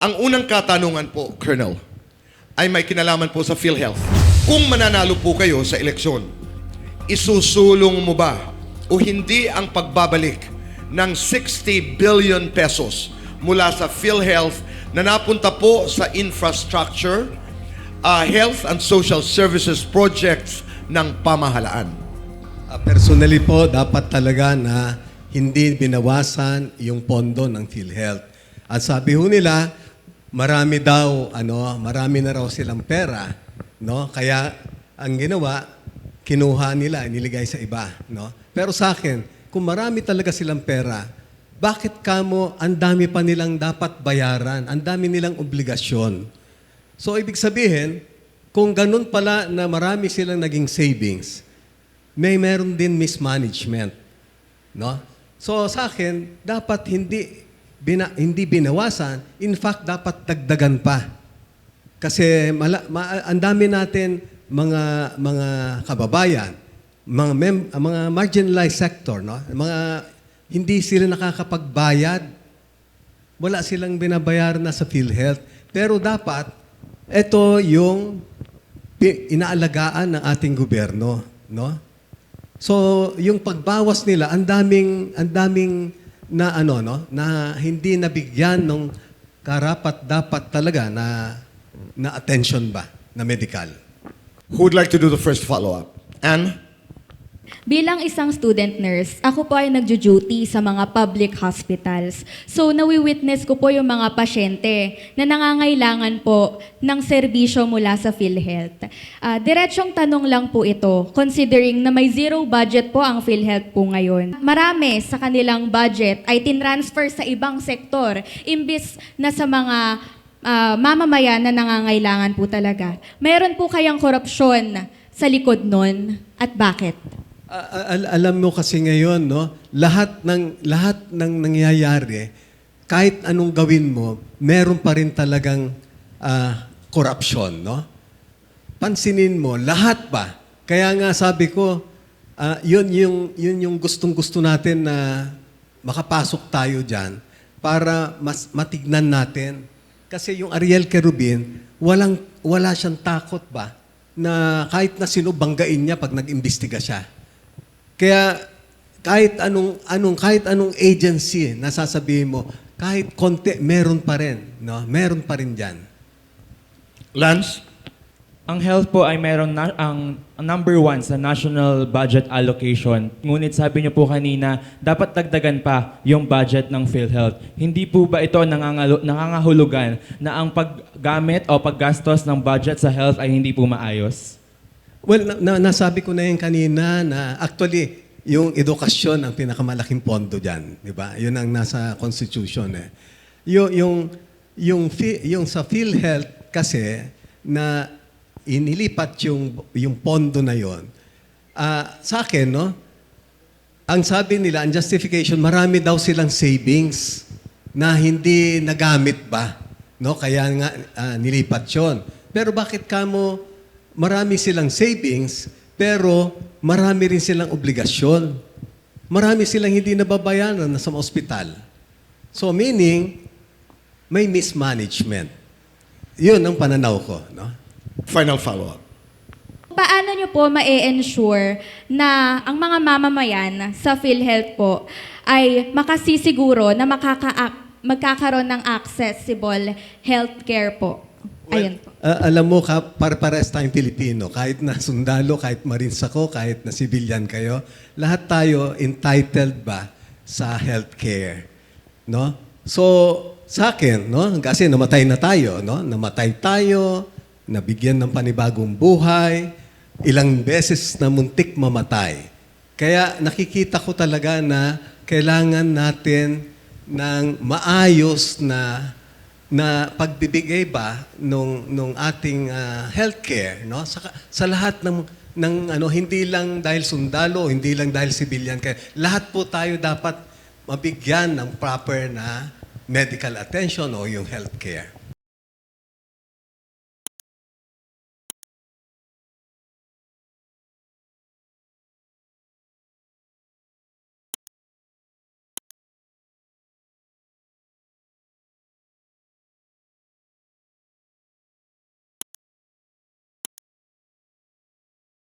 Ang unang katanungan po, Colonel, ay may kinalaman po sa PhilHealth. Kung mananalo po kayo sa eleksyon, isusulong mo ba o hindi ang pagbabalik ng 60 billion pesos mula sa PhilHealth na napunta po sa infrastructure, uh, health and social services projects ng pamahalaan? Ah, personally po, dapat talaga na hindi binawasan yung pondo ng PhilHealth. At sabi ho nila, marami daw, ano, marami na raw silang pera, no? Kaya ang ginawa, kinuha nila, iniligay sa iba, no? Pero sa akin, kung marami talaga silang pera, bakit kamo ang dami pa nilang dapat bayaran, ang dami nilang obligasyon? So ibig sabihin, kung ganun pala na marami silang naging savings, may meron din mismanagement. No? So sa akin, dapat hindi bina, hindi binawasan, in fact dapat dagdagan pa. Kasi mala, ma, ang dami natin mga mga kababayan, mga mem, mga marginalized sector, no? Mga hindi sila nakakapagbayad. Wala silang binabayaran na sa PhilHealth. Pero dapat ito yung inaalagaan ng ating gobyerno, no? So, yung pagbawas nila, ang daming ang daming na ano no, na hindi nabigyan ng karapat dapat talaga na na attention ba na medical. Who would like to do the first follow-up? Anne? Bilang isang student nurse, ako po ay nagjo-duty sa mga public hospitals. So, nawi-witness ko po yung mga pasyente na nangangailangan po ng serbisyo mula sa PhilHealth. Ah, diretsyong tanong lang po ito, considering na may zero budget po ang PhilHealth po ngayon. Marami sa kanilang budget ay tinransfer sa ibang sektor, imbis na sa mga ah, mamamayan na nangangailangan po talaga. Meron po kayang korupsyon sa likod nun at bakit? Al- alam mo kasi ngayon, no, lahat ng lahat ng nangyayari, kahit anong gawin mo, meron pa rin talagang ah, corruption, no? Pansinin mo, lahat ba? Kaya nga sabi ko, ah, yun yung yun yung gustong-gusto natin na makapasok tayo diyan para mas matignan natin. Kasi yung Ariel Kerubin, walang wala siyang takot ba na kahit na sino banggain niya pag nag-imbestiga siya. Kaya kahit anong anong kahit anong agency na sasabihin mo, kahit konti meron pa rin, no? Meron pa rin diyan. Lance? Ang health po ay mayroong na, ang ang number one sa national budget allocation. Ngunit sabi niyo po kanina, dapat dagdagan pa yung budget ng PhilHealth. Hindi po ba ito nangangalo, nangangahulugan na ang paggamit o paggastos ng budget sa health ay hindi po maayos? Well, na, na- nasabi ko na yan kanina na actually yung edukasyon ang pinakamalaking pondo diyan, di ba? Yun ang nasa constitution eh. Yung yung yung, yung sa PhilHealth kasi na inilipat yung yung pondo na yon. Ah, sa akin, no? Ang sabi nila, ang justification, marami daw silang savings na hindi nagamit ba? No? Kaya nga ah, nilipat yon. Pero bakit kamo marami silang savings, pero marami rin silang obligasyon? Marami silang hindi nababayaran na sa ospital. So meaning, may mismanagement. Yun ang pananaw ko. No? Final follow-up. Paano nyo po ma-ensure na ang mga mamamayan sa PhilHealth po ay makasisiguro na makaka magkakaroon ng accessible healthcare po? Ayun po. Ah, alam mo, ka, para-pares tayong Pilipino. Kahit na sundalo, kahit marines ako, kahit na civilian kayo, lahat tayo entitled ba sa healthcare. No? So, sa akin, no? kasi namatay na tayo. No? Namatay tayo, nabigyan ng panibagong buhay, ilang beses na muntik mamatay. Kaya nakikita ko talaga na kailangan natin ng maayos na na pagbibigay ba nung nung ating ah, healthcare no? Sa sa lahat ng ng ano hindi lang dahil sundalo hindi lang dahil civilian kaya lahat po tayo dapat mabigyan ng proper na medical attention o yung healthcare